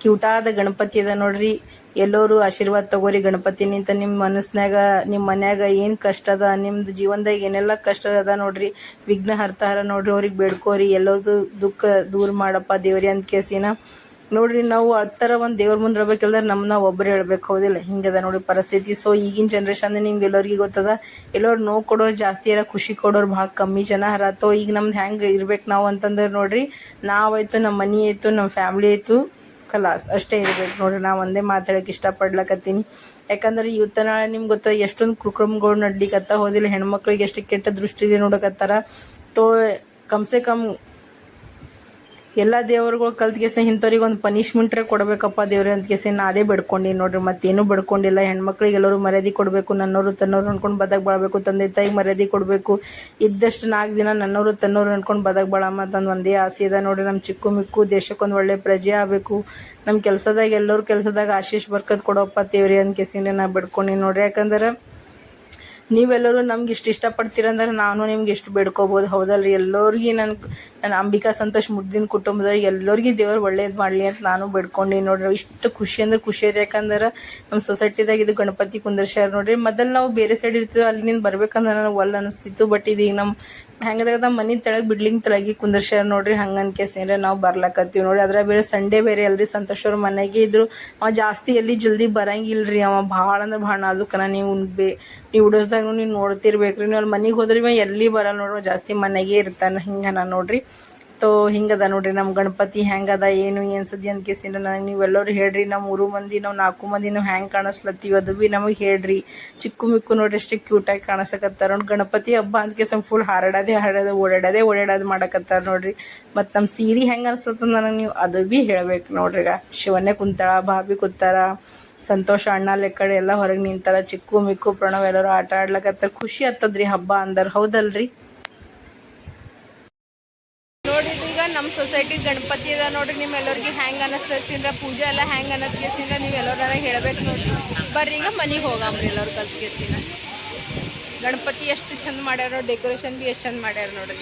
ಕ್ಯೂಟಾದ ಗಣಪತಿ ಅದ ನೋಡ್ರಿ ಎಲ್ಲರೂ ಆಶೀರ್ವಾದ ತಗೋರಿ ಗಣಪತಿ ನಿಂತ ನಿಮ್ಮ ಮನಸ್ನ್ಯಾಗ ನಿಮ್ಮ ಮನ್ಯಾಗ ಏನು ಕಷ್ಟ ಅದ ನಿಮ್ದು ಜೀವನದಾಗ ಏನೆಲ್ಲ ಕಷ್ಟ ಅದ ನೋಡ್ರಿ ವಿಘ್ನ ಹರ್ತಾರ ನೋಡ್ರಿ ಅವ್ರಿಗೆ ಬೇಡ್ಕೋರಿ ಎಲ್ಲರದು ದುಃಖ ದೂರ ಮಾಡಪ್ಪ ದೇವ್ರಿ ಅಂತ ಕೇಸಿನ ನೋಡ್ರಿ, ನಾವು ಹತ್ತರ ಒಂದು ದೇವ್ರ ಮುಂದೆ ಇರ್ಬೇಕಲ್ದ್ರೆ ನಮ್ಮನ್ನ ಒಬ್ಬರು ಹೇಳ್ಬೇಕು ಹೌದಿಲ್ಲ? ಹಿಂಗದ ನೋಡಿ ಪರಿಸ್ಥಿತಿ. ಸೊ ಈಗಿನ ಜನ್ರೇಷನ್ ನಿಮ್ಗೆ ಎಲ್ಲರಿಗೆ ಗೊತ್ತದ, ಎಲ್ಲರು ನೋವು ಕೊಡೋರು ಜಾಸ್ತಿ ಇರ, ಖುಷಿ ಕೊಡೋರು ಭಾಳ ಕಮ್ಮಿ ಜನ ಹರತೋ ಈಗ ನಮ್ದು ಹೆಂಗೆ ಇರ್ಬೇಕು ನಾವು ಅಂತಂದ್ರೆ ನೋಡ್ರಿ, ನಾವಾಯ್ತು ನಮ್ಮ ಮನೆ ಆಯಿತು ನಮ್ಮ ಫ್ಯಾಮಿಲಿ ಆಯ್ತು ಕಲಾಸ್ ಅಷ್ಟೇ ಇರ್ಬೇಕು ನೋಡ್ರಿ ನಾ ಒಂದೇ ಮಾತಾಡಕ್ಕೆ ಇಷ್ಟಪಡ್ಲಕತ್ತೀನಿ. ಯಾಕಂದ್ರೆ ಇವತ್ತ ನಾಳೆ ನಿಮ್ಗೆ ಗೊತ್ತ, ಎಷ್ಟೊಂದು ಕುಕ್ರಮಗಳು ನಡ್ಲಿಕತ್ತ, ಹೋದಿಲ್ಲ? ಹೆಣ್ಮಕ್ಳಿಗೆ ಎಷ್ಟು ಕೆಟ್ಟ ದೃಷ್ಟಿಲಿ ನೋಡಕತ್ತಾರ. ತೋ ಕಮ್ಸೆ ಕಮ್ ಎಲ್ಲ ದೇವ್ರುಗಳು ಕಲ್ತ್ಗೆಸ ಇಂಥವ್ರಿಗೆ ಒಂದು ಪನಿಷ್ಮೆಂಟ್ರೆ ಕೊಡಬೇಕಪ್ಪ ದೇವ್ರೆ ಅಂತ ಕೇಸಿ ನಾ ಅದೇ ಬೇಡ್ಕೊಂಡು ನೋಡ್ರಿ, ಮತ್ತೇನು ಬೇಡ್ಕೊಂಡಿಲ್ಲ. ಹೆಣ್ಮಕ್ಳಿಗೆ ಎಲ್ಲರೂ ಮರ್ಯಾದೆ ಕೊಡಬೇಕು ನನ್ನವರು ತನ್ನೋರು ಅನ್ಕೊಂಡು ಬದಕ್ ಬಾಳ್ಬೇಕು, ತಂದೆ ತಾಯಿಗೆ ಮರ್ಯಾದೆ ಕೊಡಬೇಕು. ಇದ್ದಷ್ಟು ನಾಲ್ಕು ದಿನ ನನ್ನವರು ತನ್ನೋರು ಅನ್ಕೊಂಡು ಬದಕ್ ಬಾಳಮ್ಮ ಅಂತಂದು ಒಂದೇ ಆಸೆ ಇದೆ ನೋಡ್ರಿ. ನಮ್ಮ ಚಿಕ್ಕು ಮಿಕ್ಕು ದೇಶಕ್ಕೊಂದು ಒಳ್ಳೆ ಪ್ರಜೆ ಆಗಬೇಕು. ನಮ್ಮ ಕೆಲಸದಾಗ ಎಲ್ಲರೂ ಕೆಲಸದಾಗ ಆಶೀಶ್ ಬರ್ಕದ್ ಕೊಡೋಪ್ಪ ದೇವ್ರಿ ಅಂತ ಕೇಸಿನ ನಾ ಬೇಡ್ಕೊಂಡು ನೋಡ್ರಿ. ಯಾಕಂದ್ರೆ ನೀವೆಲ್ಲರೂ ನಮ್ಗೆ ಇಷ್ಟು ಇಷ್ಟಪಡ್ತೀರಂದ್ರೆ ನಾನು ನಿಮ್ಗೆ ಇಷ್ಟು ಬೇಡ್ಕೋಬೋದು. ಹೌದಲ್ರಿ? ಎಲ್ಲರಿಗೆ ನನ್ನ ನನ್ನ ಅಂಬಿಕಾ ಸಂತೋಷ್ ಮುದ್ದಿನ ಕುಟುಂಬದವ್ರಿಗೆ ಎಲ್ಲರಿಗೆ ದೇವರು ಒಳ್ಳೇದು ಮಾಡಲಿ ಅಂತ ನಾನು ಬೇಡ್ಕೊಂಡು ನೋಡ್ರಿ. ಇಷ್ಟು ಖುಷಿ ಅಂದ್ರೆ ಖುಷಿ ಇದೆ. ಯಾಕಂದ್ರೆ ನಮ್ಮ ಸೊಸೈಟಿದಾಗ ಇದು ಗಣಪತಿ ಕುಂದರ್ಸ್ಯಾರ ನೋಡ್ರಿ. ಮೊದಲು ನಾವು ಬೇರೆ ಸೈಡ್ ಇರ್ತೀವಿ ಅಲ್ಲಿಂದ ಬರ್ಬೇಕಂದ್ರೆ ನನಗೆ ಒಲ್ಲ ಅನಿಸ್ತಿತ್ತು. ಬಟ್ ಇದು ಈಗ ನಮ್ಮ ನಮ್ಮ ಮನೆ ತೆಳಗೆ ಬಿಡ್ಲಿಂಗ್ ತೆಳಗಿ ಕುಂದರ್ಸ್ಯಾರ ನೋಡ್ರಿ, ಹಂಗೆ ಅನ್ಕೇಸಿಂದ್ರೆ ನಾವು ಬರ್ಲಕತ್ತೀವಿ ನೋಡ್ರಿ. ಅದ್ರ ಬೇರೆ ಸಂಡೇ ಬೇರೆ ಅಲ್ರಿ ಸಂತೋಷ್ ಅವ್ರ ಮನೆಗೆ ಇದ್ರು. ಅವ ಜಾಸ್ತಿ ಎಲ್ಲಿ ಜಲ್ದಿ ಬರಂಗಿಲ್ರಿ ಅವ. ಭಾಳ ಅಂದ್ರೆ ಭಾಳ ನಾಜುಕನ. ನೀವು ಬೇ ನೀವು ಉಡಸ್ದಾಗ ನೀವು ನೋಡ್ತಿರ್ಬೇಕ್ರಿ. ನೀವು ಅಲ್ಲಿ ಮನೆಗೆ ಹೋದ್ರಿ ಎಲ್ಲಿ ಬರಲ್ಲ ನೋಡ್ರಿ ಜಾಸ್ತಿ ಮನೆಗೆ ಇರ್ತಾನೆ ಹಿಂಗೆ ನೋಡ್ರಿ. ತೋ ಹಿಂಗದ ನೋಡ್ರಿ ನಮ್ಮ ಗಣಪತಿ ಹೆಂಗದ ಏನು ಏನು ಸುದ್ದಿ ಅಂತ ಕೇಸಿಂದ ನನಗೆ ನೀವೆಲ್ಲರೂ ಹೇಳ್ರಿ. ನಮ್ಮ ಊರು ಮಂದಿ ನಾವು ನಾಲ್ಕು ಮಂದಿ ನಾವು ಹೆಂಗೆ ಕಾಣಿಸ್ಲತ್ತೀವಿ ಅದು ಭೀ ನಮಗೆ ಹೇಳ್ರಿ. ಚಿಕ್ಕು ಮಿಕ್ಕು ನೋಡ್ರಿ ಎಷ್ಟು ಕ್ಯೂಟಾಗಿ ಕಾಣಿಸಕತ್ತಾರ. ನೋಡಿ ಗಣಪತಿ ಹಬ್ಬ ಅಂತ ಕೇಸ ಫುಲ್ ಹಾರಾಡೋದೇ, ಹಾರಾಡೋದು, ಓಡಾಡೋದೇ, ಓಡಾಡೋದು ಮಾಡಕತ್ತಾರ ನೋಡ್ರಿ. ಮತ್ತು ನಮ್ಮ ಸೀರೆ ಹೆಂಗೆ ಅನ್ಸತ್ತ ನನಗೆ ನೀವು ಅದು ಭೀ ಹೇಳ್ಬೇಕು ನೋಡ್ರಿ. ಈಗ ಶಿವನೇ ಕುಂತಾಳ, ಭಾಬಿ ಕೂತಾರ ಸಂತೋಷ ಅಣ್ಣ ಲೆಕ್ಕಡೆ ಎಲ್ಲ ಹೊರಗೆ ನಿಂತಾರ ಚಿಕ್ಕು ಮಿಕ್ಕು ಪ್ರಣವ್ ಎಲ್ಲರೂ ಆಟ ಆಡ್ಲಕತ್ತಾರ. ಖುಷಿ ಆಗ್ತದ್ರಿ ಹಬ್ಬ ಅಂದರ್. ಹೌದಲ್ರಿ ನೋಡ್ರಿ ಈಗ ನಮ್ಮ ಸೊಸೈಟಿ ಗಣಪತಿ ಅದ ನೋಡ್ರಿ ನಿಮ್ಮೆಲ್ಲರಿಗೆ ಹ್ಯಾಂಗ್ ಅನ್ನಿಸ್ತೈತಿಂದ್ರ ಪೂಜೆ ಎಲ್ಲ ಹೆಂಗೆ ಅನ್ನತ್ಗೆಸಿಂದ ನೀವು ಎಲ್ಲರೂ ಹೇಳ್ಬೇಕು ನೋಡ್ರಿ. ಬರ್ರಿ, ಈಗ ಮನೆಗೆ ಹೋಗಮ್ರಿ ಎಲ್ಲರೂ ಕಲ್ತ್ಗೆಸಿನ ಗಣಪತಿ ಎಷ್ಟು ಚಂದ ಮಾಡ್ಯಾರ, ಡೆಕೋರೇಷನ್ ಬಿ ಎಷ್ಟು ಚಂದ ಮಾಡ್ಯಾರ ನೋಡ್ರಿ.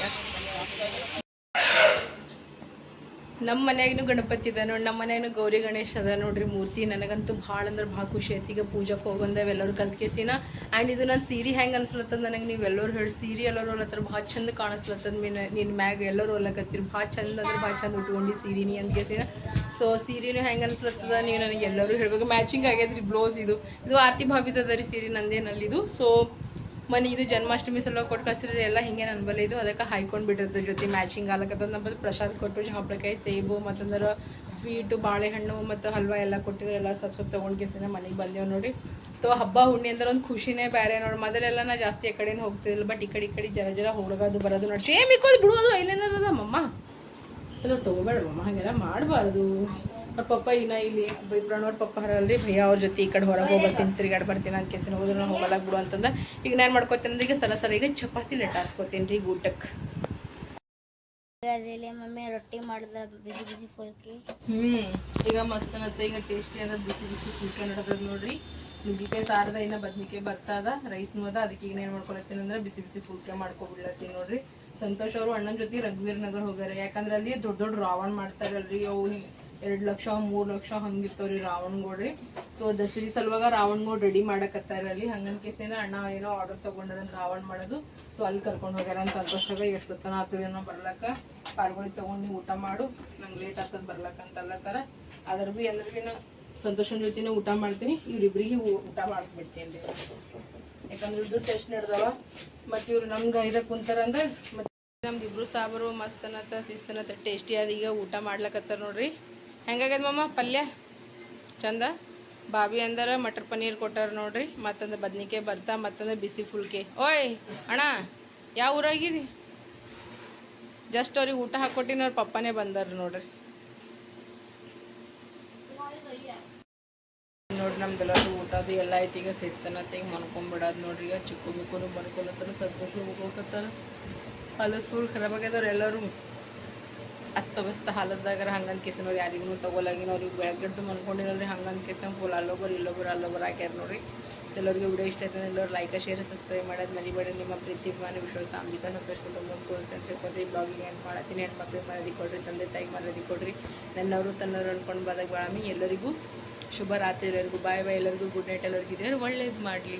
ನಮ್ಮ ಮನ್ಯಾಗನು ಗಣಪತಿ ಇದೆ ನೋಡಿ ನಮ್ಮ ಮನ್ಯಾಗನು ಗೌರಿ ಗಣೇಶ ಅದ ನೋಡ್ರಿ ಮೂರ್ತಿ. ನನಗಂತೂ ಭಾಳ ಅಂದ್ರೆ ಭಾಳ ಖುಷಿ ಐತಿ ಈಗ ಪೂಜೆಗೆ ಬಂದೇವೆ ಎಲ್ಲರೂ ಕಲ್ತ್ಕೇಸಿನ ಆ್ಯಂಡ್ ಇದು ನನ್ನ ಸೀರೆ ಹೆಂಗೆ ಅನ್ಸ್ಲತ್ತದ ನನಗೆ ನೀವು ಎಲ್ಲರೂ ಹೇಳಿ, ಸೀರೆ ಎಲ್ಲರೂ ಹೊಲತ್ತಾರ ಭಾಳ ಚಂದ ಕಾಣಿಸ್ಲತ್ತದ ನೀನು ನಿನ್ನ ಮ್ಯಾಗ ಎಲ್ಲರೂ ಹೊಲಕತ್ತೀರಿ ಭಾಳ ಚಂದ ಅಂದ್ರೆ ಭಾಳ ಚಂದ ಉಟ್ಕೊಂಡು ಸೀರೆ ನೀ ಅಂದ್ಕೇಸಿನ ಸೊ ಸೀರೆನೂ ಹೆಂಗೆ ಅನ್ಸ್ಲತ್ತದ ನೀವು ನನಗೆ ಎಲ್ಲರೂ ಹೇಳ್ಬೇಕು. ಮ್ಯಾಚಿಂಗ್ ಆಗ್ಯದ್ರಿ ಬ್ಲೌಸ್ ಇದು. ಇದು ಆರತಿ ಭಾವಿದ ಅದ ರೀ ಸೀರೆ ನಂದೇನಲ್ಲಿದು ಸೊ ಮನೆ ಇದು ಜನ್ಮಾಷ್ಟಮಿ ಸಲ ಕೊಟ್ಟು ಕಳ್ಸಿದ್ರೆ ಎಲ್ಲ ಹಿಂಗೆ ನನ್ನ ಬಲ್ಲಿ ಇದು. ಅದಕ್ಕೆ ಹಾಯ್ಕೊಂಡು ಬಿಟ್ಟಿರ್ತದೆ ಜೊತೆ ಮ್ಯಾಚಿಂಗ್ ಆಗ್ಲಕತ್ತದ ನಮ್ಮ ಪ್ರಸಾದ ಕೊಟ್ಟು ಹಪ್ಪಳಕಾಯಿ ಸೇಬು ಮತ್ತಂದ್ರೆ ಸ್ವೀಟು ಬಾಳೆಹಣ್ಣು ಮತ್ತು ಹಲ್ವಾ ಎಲ್ಲ ಕೊಟ್ಟಿದ್ರು. ಎಲ್ಲ ಸ್ವಲ್ಪ ಸ್ವಲ್ಪ ತೊಗೊಂಡು ಕೇಸಿನ ಮನೆಗೆ ಬಂದೇವು ನೋಡಿ. ತೋ ಹಬ್ಬ ಹುಣ್ಣಿ ಅಂದ್ರೆ ಒಂದು ಖುಷಿನೇ ಬೇರೆ ನೋಡಿ. ಮೊದಲೆಲ್ಲ ನಾ ಜಾಸ್ತಿ ಆ ಕಡೆಯೂ ಹೋಗ್ತಿದ್ದಿಲ್ಲ ಬಟ್ ಈ ಕಡೆ ಈ ಕಡೆ ಜರ ಜರ ಹೋಗೋದು, ಬರೋದು ನೋಡಿ. ಏ ಮಿಕ್ಕೋದು ಬಿಡೋದು ಇಲ್ಲೇನಾರದ ಮಮ್ಮ. ಅದು ತೊಗೋಬೇಡ ಮಮ್ಮ ಹಾಗೆಲ್ಲ ಮಾಡಬಾರ್ದು. ಅವ್ರ ಪಪ್ಪ ಇನ್ನ ಇಲ್ಲಿ ಪ್ರಣೋರ್ ಪಪ್ಪ ಹರಲ್ರಿ ಭಯ್ಯ ಅವ್ರ ಜೊತೆ ಈ ಕಡೆ ಹೊರಗೆ ಹೋಗ್ಬರ್ತೀನಿ ತಿರ್ಗಾಡ್ ಬರ್ತೀನಿ ಅಂತ ಕೇಸಿನ ಹೋದ್ರೆ ನಾನು ಹೋಗಲ್ಲ ಬಿಡು ಅಂತಂದ್ರೆ ಈಗ ನಾನು ಮಾಡ್ಕೋತೀನಿ ಅಂದ್ರೆ ಈಗ ಸಲ ಸಲ ಈಗ ಚಪಾತಿ ಲಟಾಸ್ಕೊತೀನಿ ರೀ ಊಟಕ್ಕೆ ಮಮ್ಮಿ ರೊಟ್ಟಿ ಮಾಡ್ದ ಬಿಸಿ ಬಿಸಿ ಫುಲ್ಕಿ. ಹ್ಞೂ ಈಗ ಮಸ್ತ್ ಅನ್ನತ್ತೆ ಈಗ ಟೇಸ್ಟಿ ಅದ ಬಿಸಿ ಬಿಸಿ ಫುಲ್ಕೆ ನಡತದ ನೋಡ್ರಿ. ನುಗ್ಗಿಕಾಯಿ ಸಾರದ ಇನ್ನ ಬದ್ನಿಕಾಯಿ ಬರ್ತದ ರೈಸ್ನು ಅದ ಅದಕ್ಕೆ ಈಗ ಏನು ಮಾಡ್ಕೊಳತ್ತೀನಿ ಅಂದ್ರೆ ಬಿಸಿ ಬಿಸಿ ಫುಲ್ಕೆ ಮಾಡ್ಕೊಬಿಡ್ಲತ್ತೀನಿ ನೋಡ್ರಿ. ಸಂತೋಷ್ ಅವರು ಅಣ್ಣನ ಜೊತೆ ರಘುವೀರ್ ನಗರ್ ಹೋಗ್ಯಾರ ಯಾಕಂದ್ರೆ ಅಲ್ಲಿ ದೊಡ್ಡ ದೊಡ್ಡ ರಾವಣ ಮಾಡ್ತಾರಲ್ರಿ. ಅವು ಎರಡು ಲಕ್ಷ, ಮೂರು ಲಕ್ಷ ಹಂಗಿರ್ತಾವ್ರಿ ರಾವಣಗೋಡ್ರಿ ಸೊ ದಸರಿ ಸಲುವಾಗ ರಾವಣಗೋಡ್ ರೆಡಿ ಮಾಡಕತ್ತಾರ ಅಲ್ಲಿ ಹಂಗನ್ ಕೇಸಿನ ಅಣ್ಣ ಏನೋ ಆರ್ಡರ್ ತಗೊಂಡ್ರ ರಾವಣ ಮಾಡೋದು. ಸೊ ಅಲ್ಲಿ ಕರ್ಕೊಂಡು ಹೋಗ್ಯಾರ. ಅಂತ ಎಷ್ಟು ಎಷ್ಟೊತ್ತನ ಆಗ್ತದೇನೋ ಬರ್ಲಕ್ಕ ಪಾರ್ಗೋಳಿ ತಗೊಂಡು ಊಟ ಮಾಡು. ನಂಗೆ ಲೇಟ್ ಆಗ್ತದ ಬರ್ಲಕ್ಕ ಅಂತ ಅಲ್ಲತರ ಅದ್ರ ಬಿ ಎಲ್ಲರಿಗಿನ ಸಂತೋಷನ ಜೊತೆನೇ ಊಟ ಮಾಡ್ತೀನಿ. ಇವ್ರಿಬ್ರಿಗೆ ಊಟ ಮಾಡಿಸ್ಬಿಡ್ತೀನಿ ರೀ ಯಾಕಂದ್ರೆ ಇವ್ರದ್ದು ಟೆಸ್ಟ್ ನಡೆದವ? ಮತ್ತು ಇವ್ರು ನಮ್ಗೆ ಇದಕ್ಕೆ ಕುಂತಾರಂದ್ರೆ ಮತ್ತೆ ನಮ್ದು ಇಬ್ರು ಸಾಬರು, ಮಸ್ತ್ ಅನ್ನತ್ತ ಶಿಸ್ತನತ್ತ ಟೇಸ್ಟಿ ಅದ ಈಗ ಊಟ ಮಾಡ್ಲಕತ್ತಾರ ನೋಡ್ರಿ. ಹೆಂಗಾಗ್ಯದ ಮಮ್ಮ ಪಲ್ಯ? ಚಂದ? ಬಾಬಿ ಅಂದರ ಮಟರ್ ಪನ್ನೀರ್ ಕೊಟ್ಟಾರ ನೋಡ್ರಿ. ಮತ್ತಂದ್ರೆ ಬದ್ನಿಕಾಯಿ ಬರ್ತಾ, ಮತ್ತಂದ್ರೆ ಬಿಸಿ ಫುಲ್ಕೆ. ಓಯ್, ಅಣ್ಣ, ಯಾವ ಊರಾಗಿರಿ ಜಸ್ಟ್ ಅವ್ರಿಗೆ ಊಟ ಹಾಕೊಟ್ಟಿನ ಅವ್ರ ಪಪ್ಪನೇ ಬಂದಾರ ನೋಡ್ರಿ. ನೋಡ್ರಿ ಊಟ ಅದು ಎಲ್ಲ ಐತಿ. ಈಗ ಸಿಸ್ತನತ್ತೆ ಈಗ ಮನ್ಕೊಂಬಿಡೋದು ನೋಡ್ರಿ, ಈಗ ಚಿಕ್ಕು ಬಿಕ್ಕುನು ಮನ್ಕೊಳತ್ತಾರ ಸಂತೋಷ ಹೋಗ್ಬೇಕತ್ತಾರ ಹಾಲದ ಫುಲ್ ಖರಾಬ್ ಆಗ್ಯದವ್ರು ಎಲ್ಲರೂ. ಅಸ್ತವ್ಯಸ್ತ ಹಾಲದಾಗಾರ ಕೇಸ ಕೇಸನವ್ರು ಯಾರಿಗೂ ತಗೊಲಾಗಿನ ಅವ್ರಿಗೆ ಬೆಳಗ್ಗೆದ್ದು ಮನ್ಕೊಂಡಿರಲ್ರಿ ಹಂಗಂತ ಕೇಸನ್ ಫುಲ್ ಅಲ್ಲೊಬ್ಬರು ಇಲ್ಲೊಬ್ಬರು ಅಲ್ಲೊಬ್ಬರು ಹಾಕ್ಯಾರ ನೋಡ್ರಿ. ಎಲ್ಲರಿಗೂ ವಿಡಿಯೋ ಇಷ್ಟ ಆಯ್ತು ಎಲ್ಲರೂ ಲೈಕ್ ಶೇರ್ ಸಬ್ಸ್ಕ್ರೈಬ್ ಮಾಡೋದು ಬೇಡ ನಿಮ್ಮ ಪ್ರೀತಿ ಮಾನ ವಿಶ್ವಾಸ ಅಂಬಿಕಾ ಸಂತೋಷ ಕುಟುಂಬ, ತೋರಿಸಿ ಅಂತ ತಿಳ್ಕೊತೀವಿ ಬ್ಲಾಗಿಂಗ್ ಏನು ಮಾಡತ್ತೀನಿ. ಹೆಣ್ಮಕ್ಳಿಗೆ ಮರದಿ ಕೊಡ್ರಿ, ತಂದೆ ತಾಯಿಗೆ ಮರದಿ ಕೊಡ್ರಿ. ನನ್ನವರು ತನ್ನವರು ಅಂದ್ಕೊಂಡು ಬಾದಾಗ ಬಾಳಮಿ ಎಲ್ಲರಿಗೂ ಶುಭ ರಾತ್ರಿ ಎಲ್ಲರಿಗೂ ಬಾಯ್ ಬಾಯ್ ಎಲ್ಲರಿಗೂ ಗುಡ್ ನೈಟ್ ಎಲ್ಲರಿಗೂ ಇದ್ದಾರೆ ಒಳ್ಳೇದು ಮಾಡಲಿ.